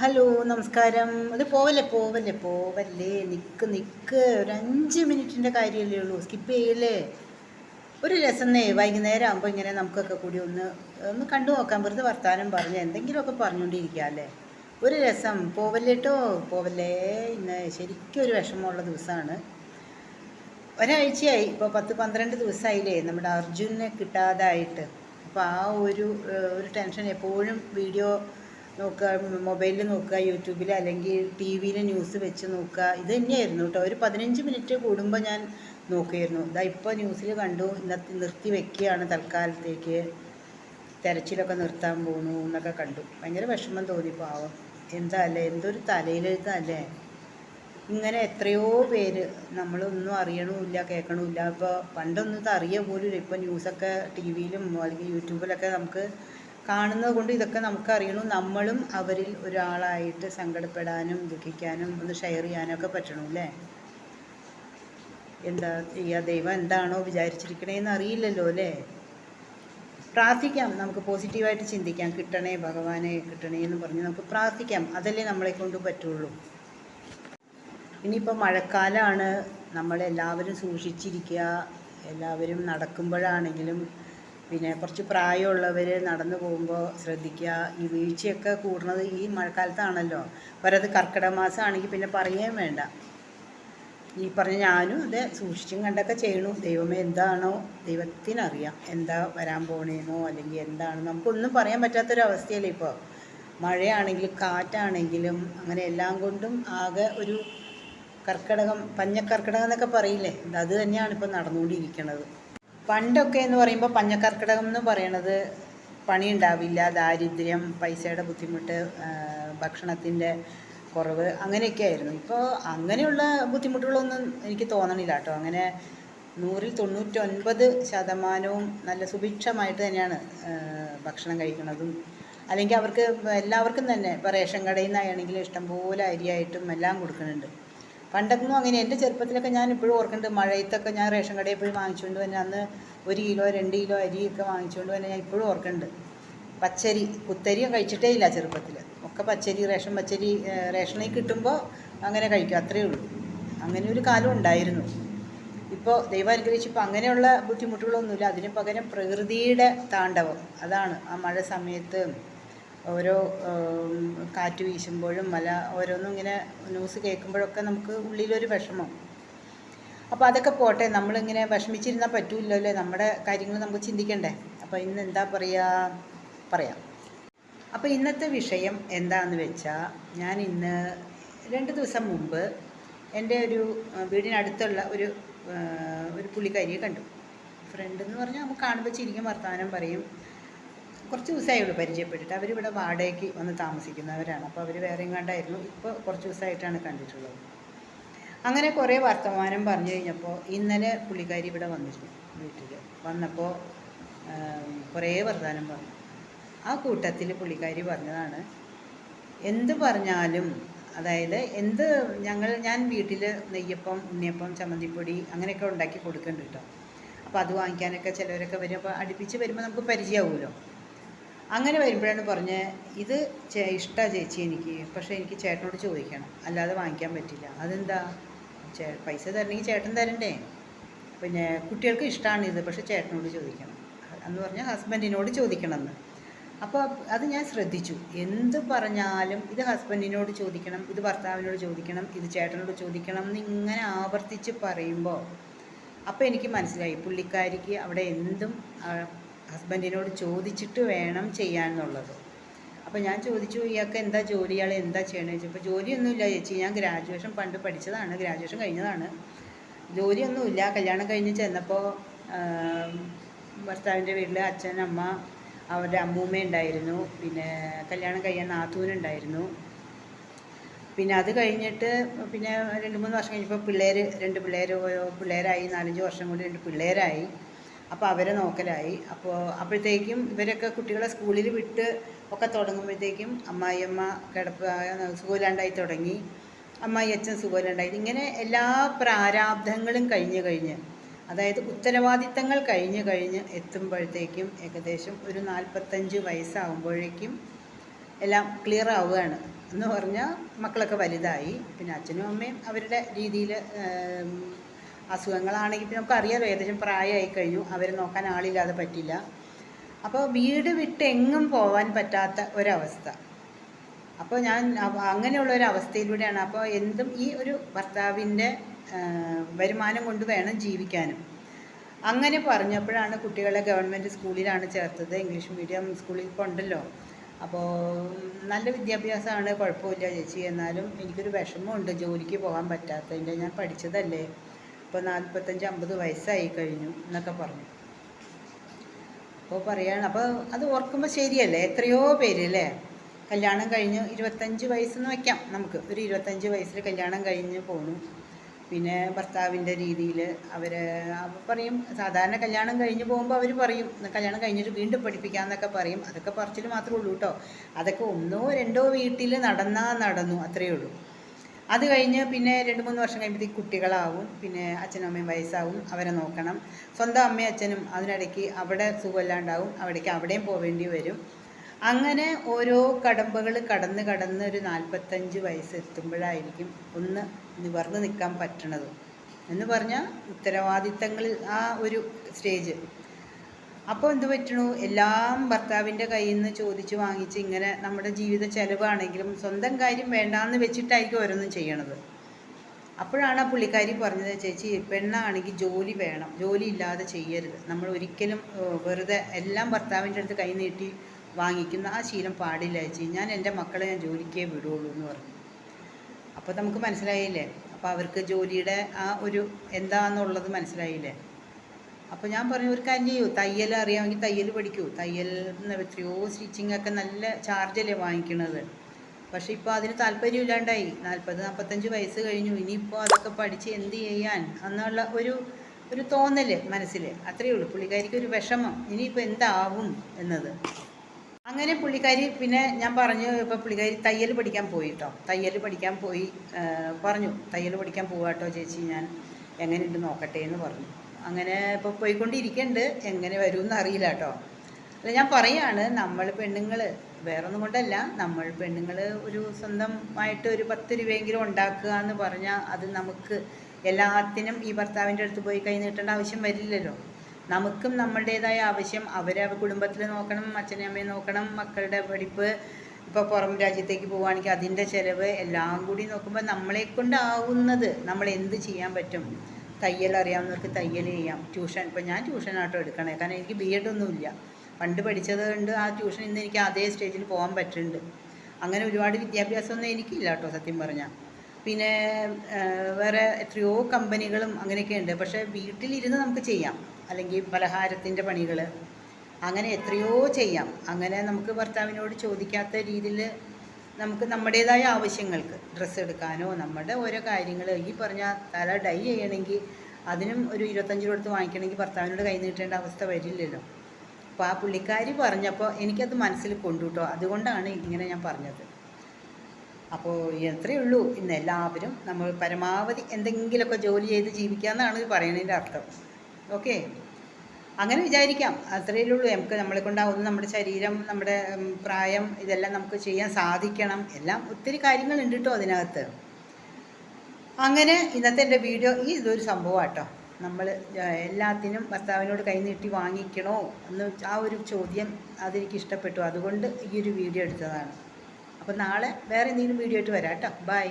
Hello നമസ്കാരം. അത് പോവല്ലേ പോവല്ലേ പോവല്ലേ. നിക്ക് നിക്ക്. ഒരു അഞ്ച് മിനിറ്റിന്റെ കാര്യമല്ലേ ഉള്ളൂ. സ്കിപ്പ് ചെയ്യല്ലേ. ഒരു രസന്നേ വൈകുന്നേരം ആകുമ്പോൾ ഇങ്ങനെ നമുക്കൊക്കെ കൂടി ഒന്ന് ഒന്ന് കണ്ടു നോക്കാൻ വെറുതെ വർത്താനം പറഞ്ഞ് എന്തെങ്കിലുമൊക്കെ പറഞ്ഞുകൊണ്ടിരിക്കാമല്ലേ ഒരു രസം. പോവല്ലേട്ടോ പോവല്ലേ. ഇന്ന് ശരിക്കും ഒരു വിഷമമുള്ള ദിവസമാണ്. ഒരാഴ്ചയായി. ഇപ്പോൾ പത്ത് പന്ത്രണ്ട് ദിവസമായില്ലേ. നമ്മുടെ അർജുനെ കിട്ടാതായിട്ട്. അപ്പോൾ ആ ഒരു ഒരു ടെൻഷൻ എപ്പോഴും വീഡിയോ നോക്കുക മൊബൈലിൽ നോക്കുക യൂട്യൂബിൽ അല്ലെങ്കിൽ ടി വിയിൽ ന്യൂസ് വെച്ച് നോക്കുക. ഇത് തന്നെയായിരുന്നു കേട്ടോ. ഒരു പതിനഞ്ച് മിനിറ്റ് കൂടുമ്പോൾ ഞാൻ നോക്കിയിരുന്നു ഇതാ ഇപ്പോൾ ന്യൂസിൽ കണ്ടു ഇന്നത്തെ നിർത്തി വെക്കുകയാണ് തൽക്കാലത്തേക്ക്. തിരച്ചിലൊക്കെ നിർത്താൻ പോണു എന്നൊക്കെ കണ്ടു. ഭയങ്കര വിഷമം തോന്നി പാവം. എന്താ അല്ലേ? എന്തൊരു തലയിലെഴുത്തല്ലേ ഇങ്ങനെ എത്രയോ പേര് നമ്മളൊന്നും അറിയണമില്ല കേൾക്കണമില്ല. ഇപ്പോൾ പണ്ടൊന്നും ഇത് അറിയ പോലും ഇപ്പോൾ ന്യൂസൊക്കെ ടി വിയിലും അല്ലെങ്കിൽ യൂട്യൂബിലൊക്കെ നമുക്ക് കാണുന്നത് കൊണ്ട് ഇതൊക്കെ നമുക്ക് അറിയണം നമ്മളും അവരിൽ ഒരാളായിട്ട് സങ്കടപ്പെടാനും ദുഃഖിക്കാനും ഒന്ന് ഷെയർ ചെയ്യാനും ഒക്കെ പറ്റണം അല്ലേ എന്താ ചെയ്യുക ദൈവം എന്താണോ വിചാരിച്ചിരിക്കണേന്ന് അറിയില്ലല്ലോ അല്ലേ? പ്രാർത്ഥിക്കാം. നമുക്ക് പോസിറ്റീവായിട്ട് ചിന്തിക്കാം. കിട്ടണേ ഭഗവാനെ കിട്ടണേ എന്ന് പറഞ്ഞ് നമുക്ക് പ്രാർത്ഥിക്കാം. അതല്ലേ നമ്മളെ കൊണ്ട് പറ്റുള്ളൂ. ഇനിയിപ്പോൾ മഴക്കാലമാണ് നമ്മളെല്ലാവരും സൂക്ഷിച്ചിരിക്കുക. എല്ലാവരും നടക്കുമ്പോഴാണെങ്കിലും പിന്നെ കുറച്ച് പ്രായമുള്ളവർ നടന്നു പോകുമ്പോൾ ശ്രദ്ധിക്കുക. ഈ വീഴ്ചയൊക്കെ കൂടുന്നത് ഈ മഴക്കാലത്താണല്ലോ. ഒരത് കർക്കിടക മാസമാണെങ്കിൽ പിന്നെ പറയുകയും വേണ്ട. ഈ പറഞ്ഞ ഞാനും അത് സൂക്ഷിച്ചും കണ്ടൊക്കെ ചെയ്യണു. ദൈവമേ എന്താണോ ദൈവത്തിനറിയാം. എന്താ വരാൻ പോണേന്നോ അല്ലെങ്കിൽ എന്താണ്? നമുക്കൊന്നും പറയാൻ പറ്റാത്തൊരവസ്ഥയല്ലേ ഇപ്പോൾ മഴയാണെങ്കിലും കാറ്റാണെങ്കിലും അങ്ങനെ എല്ലാം കൊണ്ടും ആകെ ഒരു കർക്കിടകം പഞ്ഞക്കർക്കിടകം എന്നൊക്കെ പറയില്ലേ? അത് തന്നെയാണ് ഇപ്പോൾ നടന്നുകൊണ്ടിരിക്കുന്നത് പണ്ടൊക്കെ എന്ന് പറയുമ്പോൾ പഞ്ഞക്കർക്കിടകം എന്ന് പറയണത് പണി ഉണ്ടാവില്ല ദാരിദ്ര്യം പൈസയുടെ ബുദ്ധിമുട്ട് ഭക്ഷണത്തിന്റെ കുറവ് അങ്ങനെയൊക്കെ ആയിരുന്നു. ഇപ്പോൾ അങ്ങനെയുള്ള ബുദ്ധിമുട്ടുകളൊന്നും എനിക്ക് തോന്നണില്ല കേട്ടോ. അങ്ങനെ നൂറിൽ തൊണ്ണൂറ്റൊൻപത് ശതമാനവും നല്ല സുഭിക്ഷമായിട്ട് തന്നെയാണ് ഭക്ഷണം കഴിക്കുന്നതും. അല്ലെങ്കിൽ അവർക്ക് എല്ലാവർക്കും തന്നെ ഇപ്പോൾ റേഷൻ കടയിൽ നിന്നായാണെങ്കിലും ഇഷ്ടംപോലെ അരിയായിട്ടും എല്ലാം കൊടുക്കുന്നുണ്ട്. പണ്ടൊന്നും അങ്ങനെ. എന്റെ ചെറുപ്പത്തിലൊക്കെ ഞാൻ ഇപ്പോഴും ഓർക്കുന്നുണ്ട് മഴയത്തൊക്കെ ഞാൻ റേഷൻ കടയിൽ പോയി വാങ്ങിച്ചുകൊണ്ട് തന്നെ അന്ന് ഒരു കിലോ രണ്ട് കിലോ അരിയൊക്കെ വാങ്ങിച്ചുകൊണ്ട് വന്നെ ഞാൻ ഇപ്പോഴും ഓർക്കുന്നുണ്ട്. പച്ചരി കുത്തരിയും കഴിച്ചിട്ടേ ഇല്ല ചെറുപ്പത്തിൽ ഒക്കെ പച്ചരി റേഷൻ പച്ചരി റേഷനിൽ കിട്ടുമ്പോൾ അങ്ങനെ കഴിക്കും അത്രയേ ഉള്ളൂ. അങ്ങനെ ഒരു കാലം ഉണ്ടായിരുന്നു. ഇപ്പോൾ ദൈവം അനുഗ്രഹിച്ച് ഇപ്പോൾ അങ്ങനെയുള്ള ബുദ്ധിമുട്ടുകളൊന്നുമില്ല. അതിന് പകരം പ്രകൃതിയുടെ താണ്ഡവം. അതാണ് ആ മഴ സമയത്ത് ഓരോ കാറ്റ് വീശുമ്പോഴും മല ഓരോന്നും ഇങ്ങനെ ന്യൂസ് കേൾക്കുമ്പോഴൊക്കെ നമുക്ക് ഉള്ളിലൊരു വിഷമം. അപ്പോൾ അതൊക്കെ പോട്ടെ നമ്മളിങ്ങനെ വിഷമിച്ചിരുന്നാൽ പറ്റൂലല്ലോ നമ്മുടെ കാര്യങ്ങൾ നമുക്ക് ചിന്തിക്കണ്ടേ? അപ്പോൾ ഇന്ന് എന്താ പറയുക പറയാം. അപ്പോൾ ഇന്നത്തെ വിഷയം എന്താണെന്ന് വെച്ചാൽ ഞാൻ ഇന്ന് രണ്ട് ദിവസം മുമ്പ് എന്റെ ഒരു വീടിനടുത്തുള്ള ഒരു ഒരു പുള്ളിക്കാരിയെ കണ്ടു. ഫ്രണ്ട് എന്ന് പറഞ്ഞാൽ നമുക്ക് കാണുമ്പോൾ ചിരിക്കും വർത്തമാനം പറയും. കുറച്ച് ദിവസമായി ഉള്ളൂ പരിചയപ്പെട്ടിട്ട്. അവരിവിടെ വാടകയ്ക്ക് വന്ന് താമസിക്കുന്നവരാണ്. അപ്പോൾ അവർ വേറെയും കണ്ടായിരുന്നു ഇപ്പോൾ കുറച്ച് ദിവസമായിട്ടാണ് കണ്ടിട്ടുള്ളത്. അങ്ങനെ കുറേ വർത്തമാനം പറഞ്ഞു കഴിഞ്ഞപ്പോൾ ഇന്നലെ പുള്ളിക്കാരി ഇവിടെ വന്നിരുന്നു വീട്ടിൽ. വന്നപ്പോൾ കുറേ വർത്തമാനം പറഞ്ഞു. ആ കൂട്ടത്തിൽ പുള്ളിക്കാരി പറഞ്ഞതാണ് എന്ത് പറഞ്ഞാലും അതായത് എന്ത് ഞങ്ങൾ ഞാൻ വീട്ടിൽ നെയ്യപ്പം ഉണ്ണിയപ്പം ചമ്മന്തിപ്പൊടി അങ്ങനെയൊക്കെ ഉണ്ടാക്കി കൊടുക്കുന്നുണ്ട് കേട്ടോ. അപ്പോൾ അത് വാങ്ങിക്കാനൊക്കെ ചിലവരൊക്കെ വരും. അപ്പോൾ അടുപ്പിച്ച് വരുമ്പോൾ നമുക്ക് പരിചയമാവുമല്ലോ. അങ്ങനെ വരുമ്പോഴാണ് പറഞ്ഞ് ഇത് ചേ- ഇഷ്ടാ ചേച്ചി എനിക്ക് പക്ഷേ എനിക്ക് ചേട്ടനോട് ചോദിക്കണം. അല്ലാതെ വാങ്ങിക്കാൻ പറ്റില്ല. അതെന്താ? ചേ പൈസ തരണമെങ്കിൽ ചേട്ടൻ തരണ്ടേ? പിന്നെ കുട്ടികൾക്ക് ഇഷ്ടമാണ് ഇത് പക്ഷേ ചേട്ടനോട് ചോദിക്കണം. എന്ന് പറഞ്ഞാൽ ഹസ്ബൻഡിനോട് ചോദിക്കണം എന്ന് അപ്പോൾ അത് ഞാൻ ശ്രദ്ധിച്ചു. എന്ത് പറഞ്ഞാലും ഇത് ഹസ്ബൻഡിനോട് ചോദിക്കണം ഇത് ഭർത്താവിനോട് ചോദിക്കണം ഇത് ചേട്ടനോട് ചോദിക്കണം എന്ന് ഇങ്ങനെ ആവർത്തിച്ച് പറയുമ്പോൾ അപ്പോൾ എനിക്ക് മനസ്സിലായി. പുള്ളിക്കാരിക്ക് അവിടെ എന്തും ഹസ്ബൻഡിനോട് ചോദിച്ചിട്ട് വേണം ചെയ്യാൻ എന്നുള്ളത് അപ്പോൾ ഞാൻ ചോദിച്ചു ഇയാൾക്ക് എന്താ ജോലി? ഇയാൾ എന്താ ചെയ്യണമെന്ന് ചോദിച്ചപ്പോൾ ജോലിയൊന്നുമില്ല ചേച്ചി ഞാൻ ഗ്രാജുവേഷൻ പണ്ട് പഠിച്ചതാണ് ഗ്രാജുവേഷൻ കഴിഞ്ഞതാണ്. ജോലിയൊന്നുമില്ല. കല്യാണം കഴിഞ്ഞ് ചെന്നപ്പോൾ ഭർത്താവിന്റെ വീട്ടിൽ അച്ഛൻ അമ്മ അവരുടെ അമ്മൂമ്മ ഉണ്ടായിരുന്നു. പിന്നെ കല്യാണം കഴിയാൻ നാത്തൂനുണ്ടായിരുന്നു പിന്നെ അത് കഴിഞ്ഞിട്ട് പിന്നെ രണ്ട് മൂന്ന് വർഷം കഴിഞ്ഞപ്പോൾ പിള്ളേർ രണ്ട് പിള്ളേർ പിള്ളേരായി നാലഞ്ച് വർഷം കൊണ്ട് രണ്ട് പിള്ളേരായി. അപ്പോൾ അവരെ നോക്കലായി. അപ്പോൾ അപ്പോഴത്തേക്കും ഇവരൊക്കെ കുട്ടികളെ സ്കൂളിൽ വിട്ട് ഒക്കെ തുടങ്ങുമ്പോഴത്തേക്കും അമ്മായിയമ്മ കിടപ്പ് സുഖമില്ലാണ്ടായി തുടങ്ങി. അമ്മായി അച്ഛൻ സുഖമില്ലാണ്ടായി. ഇങ്ങനെ എല്ലാ പ്രാരാബ്ധങ്ങളും കഴിഞ്ഞ് കഴിഞ്ഞ് അതായത് ഉത്തരവാദിത്തങ്ങൾ കഴിഞ്ഞ് കഴിഞ്ഞ് എത്തുമ്പോഴത്തേക്കും ഏകദേശം ഒരു നാൽപ്പത്തഞ്ച് വയസ്സാകുമ്പോഴേക്കും എല്ലാം ക്ലിയർ ആവുകയാണ്. എന്ന് പറഞ്ഞാൽ മക്കളൊക്കെ വലുതായി. പിന്നെ അച്ഛനും അമ്മയും അവരുടെ രീതിയിൽ അസുഖങ്ങളാണെങ്കിൽ പിന്നെ നമുക്ക് അറിയാലോ ഏകദേശം പ്രായമായി കഴിഞ്ഞു അവരെ നോക്കാൻ ആളില്ലാതെ പറ്റില്ല. അപ്പോൾ വീട് വിട്ട് എങ്ങും പോകാൻ പറ്റാത്ത ഒരവസ്ഥ. അപ്പോൾ ഞാൻ അങ്ങനെയുള്ള ഒരു അവസ്ഥയിലൂടെയാണ് അപ്പോൾ എന്തും ഈ ഒരു ഭർത്താവിന്റെ വരുമാനം കൊണ്ട് വേണം ജീവിക്കാനും. അങ്ങനെ പറഞ്ഞപ്പോഴാണ് കുട്ടികളെ ഗവൺമെന്റ് സ്കൂളിലാണ് ചേർത്തത്. ഇംഗ്ലീഷ് മീഡിയം സ്കൂളിൽ ഇപ്പോൾ ഉണ്ടല്ലോ. അപ്പോൾ നല്ല വിദ്യാഭ്യാസമാണ് കുഴപ്പമില്ല ചേച്ചി. എന്നാലും എനിക്കൊരു വിഷമമുണ്ട് ജോലിക്ക് പോകാൻ പറ്റാത്തതിന്റെ. ഞാൻ പഠിച്ചതല്ലേ. ഇപ്പോൾ നാൽപ്പത്തഞ്ച് അമ്പത് വയസ്സായി കഴിഞ്ഞു എന്നൊക്കെ പറഞ്ഞു. അപ്പോൾ പറയാണ് അപ്പോൾ അത് ഓർക്കുമ്പോൾ ശരിയല്ലേ? എത്രയോ പേര് അല്ലേ? കല്യാണം കഴിഞ്ഞു ഇരുപത്തഞ്ച് വയസ്സെന്ന് വയ്ക്കാം നമുക്ക്. ഒരു ഇരുപത്തഞ്ച് വയസ്സിൽ കല്യാണം കഴിഞ്ഞ് പോണു. പിന്നെ ഭർത്താവിന്റെ രീതിയിൽ അവർ പറയും സാധാരണ കല്യാണം കഴിഞ്ഞ് പോകുമ്പോൾ അവർ പറയും കല്യാണം കഴിഞ്ഞിട്ട് വീണ്ടും പഠിപ്പിക്കാമെന്നൊക്കെ പറയും. അതൊക്കെ പറച്ചിൽ മാത്രമേ ഉള്ളൂ കേട്ടോ അതൊക്കെ ഒന്നോ രണ്ടോ വീട്ടിൽ നടന്നാൽ നടന്നു അത്രയേ ഉള്ളൂ. അത് കഴിഞ്ഞ് പിന്നെ രണ്ട് മൂന്ന് വർഷം കഴിയുമ്പോഴത്തേക്ക് കുട്ടികളാവും. പിന്നെ അച്ഛനും അമ്മയും വയസ്സാവും. അവരെ നോക്കണം. സ്വന്തം അമ്മയും അച്ഛനും അതിനിടയ്ക്ക് അവിടെ സുഖമില്ലാണ്ടാവും. അവിടേക്ക് അവിടെയും പോവേണ്ടി വരും. അങ്ങനെ ഓരോ കടമ്പകൾ കടന്ന് കടന്ന് ഒരു നാൽപ്പത്തഞ്ച് വയസ്സ് എത്തുമ്പോഴായിരിക്കും ഒന്ന് നിവർന്ന് നിൽക്കാൻ പറ്റണത്. എന്ന് പറഞ്ഞാൽ ഉത്തരവാദിത്തങ്ങളിൽ ആ ഒരു സ്റ്റേജ്. അപ്പോൾ എന്ത് പറ്റണു? എല്ലാം ഭർത്താവിന്റെ കയ്യിൽ നിന്ന് ചോദിച്ച് വാങ്ങിച്ച് ഇങ്ങനെ നമ്മുടെ ജീവിത ചെലവാണെങ്കിലും സ്വന്തം കാര്യം വേണ്ടാന്ന് വെച്ചിട്ടായിരിക്കും ഓരോന്നും ചെയ്യണത്. അപ്പോഴാണ് ആ പുള്ളിക്കാരി പറഞ്ഞത് ചേച്ചി പെണ്ണാണെങ്കിൽ ജോലി വേണം. ജോലി ഇല്ലാതെ ചെയ്യരുത്. നമ്മൾ ഒരിക്കലും വെറുതെ എല്ലാം ഭർത്താവിന്റെ അടുത്ത് കൈ നീട്ടി വാങ്ങിക്കുന്ന ആ ശീലം പാടില്ല ചേച്ചി. ഞാൻ എന്റെ മക്കളെ ഞാൻ ജോലിക്കേ വിടുള്ളൂ എന്ന് പറഞ്ഞു. അപ്പോൾ നമുക്ക് മനസ്സിലായില്ലേ? അപ്പോൾ അവർക്ക് ജോലിയുടെ ആ ഒരു എന്താണെന്നുള്ളത് മനസ്സിലായില്ലേ? അപ്പോൾ ഞാൻ പറഞ്ഞു ഒരു കാര്യം ചെയ്യൂ തയ്യൽ അറിയാമെങ്കിൽ തയ്യൽ പഠിക്കൂ. തയ്യൽ എത്രയോ സ്റ്റിച്ചിങ് ഒക്കെ നല്ല ചാർജല്ലേ വാങ്ങിക്കണത്. പക്ഷെ ഇപ്പോൾ അതിന് താല്പര്യമില്ലാണ്ടായി. നാൽപ്പത് നാൽപ്പത്തഞ്ച് വയസ്സ് കഴിഞ്ഞു. ഇനിയിപ്പോൾ അതൊക്കെ പഠിച്ച് എന്ത് ചെയ്യാൻ? എന്നുള്ള ഒരു ഒരു തോന്നൽ മനസ്സിൽ അത്രയേ ഉള്ളൂ. പുള്ളിക്കാരിക്ക് ഒരു വിഷമം. ഇനിയിപ്പോൾ എന്താവും എന്നത്. അങ്ങനെ പുള്ളിക്കാരി പിന്നെ ഞാൻ പറഞ്ഞു ഇപ്പോൾ പുള്ളിക്കാരി തയ്യൽ പഠിക്കാൻ പോയി കേട്ടോ തയ്യൽ പഠിക്കാൻ പോയി പറഞ്ഞു. തയ്യൽ പഠിക്കാൻ പോവാട്ടോ ചേച്ചി ഞാൻ. എങ്ങനെയുണ്ട് നോക്കട്ടെ എന്ന് പറഞ്ഞു. അങ്ങനെ ഇപ്പോൾ പോയിക്കൊണ്ടിരിക്കുന്നുണ്ട് എങ്ങനെ വരുമെന്ന് അറിയില്ല കേട്ടോ അല്ല ഞാൻ പറയാണ് നമ്മൾ പെണ്ണുങ്ങൾ വേറൊന്നും കൊണ്ടല്ല. നമ്മൾ പെണ്ണുങ്ങൾ ഒരു സ്വന്തമായിട്ട് ഒരു പത്ത് രൂപയെങ്കിലും ഉണ്ടാക്കുക എന്ന് പറഞ്ഞാൽ അത് നമുക്ക് എല്ലാത്തിനും ഈ ഭർത്താവിന്റെ അടുത്ത് പോയി കൈ നീട്ടേണ്ട ആവശ്യം വരില്ലല്ലോ. നമുക്കും നമ്മളുടേതായ ആവശ്യം. അവരെ കുടുംബത്തിൽ നോക്കണം അച്ഛനെയും അമ്മയെ നോക്കണം മക്കളുടെ പഠിപ്പ് ഇപ്പോൾ പുറം രാജ്യത്തേക്ക് പോവുകയാണെങ്കിൽ അതിന്റെ ചിലവ് എല്ലാം കൂടി നോക്കുമ്പോൾ നമ്മളെ കൊണ്ടാവുന്നത് നമ്മൾ എന്ത് ചെയ്യാൻ പറ്റും? തയ്യൽ അറിയാവുന്നവർക്ക് തയ്യൽ ചെയ്യാം. ട്യൂഷൻ ഇപ്പം ഞാൻ ട്യൂഷനാട്ടോ എടുക്കണേ. കാരണം എനിക്ക് ബി എഡ് ഒന്നുമില്ല പണ്ട് പഠിച്ചത് കൊണ്ട് ആ ട്യൂഷൻ ഇന്ന് എനിക്ക് അതേ സ്റ്റേജിൽ പോകാൻ പറ്റുന്നുണ്ട്. അങ്ങനെ ഒരുപാട് വിദ്യാഭ്യാസമൊന്നും എനിക്കില്ല കേട്ടോ സത്യം പറഞ്ഞാൽ. പിന്നെ വേറെ എത്രയോ കമ്പനികളും അങ്ങനെയൊക്കെ ഉണ്ട്. പക്ഷേ വീട്ടിലിരുന്ന് നമുക്ക് ചെയ്യാം. അല്ലെങ്കിൽ പലഹാരത്തിന്റെ പണികൾ അങ്ങനെ എത്രയോ ചെയ്യാം. അങ്ങനെ നമുക്ക് ഭർത്താവിനോട് ചോദിക്കാത്ത രീതിയിൽ നമുക്ക് നമ്മുടേതായ ആവശ്യങ്ങൾക്ക് ഡ്രസ്സ് എടുക്കാനോ നമ്മുടെ ഓരോ കാര്യങ്ങൾ ഈ പറഞ്ഞ തല ഡൈ ചെയ്യണമെങ്കിൽ അതിനും ഒരു ഇരുപത്തഞ്ച് രൂപ എടുത്ത് വാങ്ങിക്കണമെങ്കിൽ ഭർത്താവിനോട് കൈ നീട്ടേണ്ട അവസ്ഥ വരില്ലല്ലോ. അപ്പോൾ ആ പുള്ളിക്കാരി പറഞ്ഞപ്പോൾ എനിക്കത് മനസ്സിൽ കൊണ്ടുട്ടോ അതുകൊണ്ടാണ് ഇങ്ങനെ ഞാൻ പറഞ്ഞത്. അപ്പോൾ എത്രയേ ഉള്ളൂ. ഇന്ന് എല്ലാവരും നമ്മൾ പരമാവധി എന്തെങ്കിലുമൊക്കെ ജോലി ചെയ്ത് ജീവിക്കാമെന്നാണ് പറയുന്നതിന്റെ അർത്ഥം. ഓക്കെ? അങ്ങനെ വിചാരിക്കാം. അത്രയേ ഉള്ളൂ നമുക്ക് നമ്മളെ കൊണ്ടാവുന്ന നമ്മുടെ ശരീരം നമ്മുടെ പ്രായം ഇതെല്ലാം നമുക്ക് ചെയ്യാൻ സാധിക്കണം. എല്ലാം ഒത്തിരി കാര്യങ്ങളുണ്ട് കേട്ടോ അതിനകത്ത്. അങ്ങനെ ഇന്നത്തെ എന്റെ വീഡിയോ ഈ ഇതൊരു സംഭവമാട്ടോ നമ്മൾ എല്ലാത്തിനും ഭർത്താവിനോട് കൈനീട്ടി വാങ്ങിക്കണോ എന്ന് ആ ഒരു ചോദ്യം അതെനിക്ക് ഇഷ്ടപ്പെട്ടു. അതുകൊണ്ട് ഈ ഒരു വീഡിയോ എടുത്തതാണ്. അപ്പോൾ നാളെ വേറെ എന്തെങ്കിലും വീഡിയോ ആയിട്ട് വരാം കേട്ടോ ബൈ.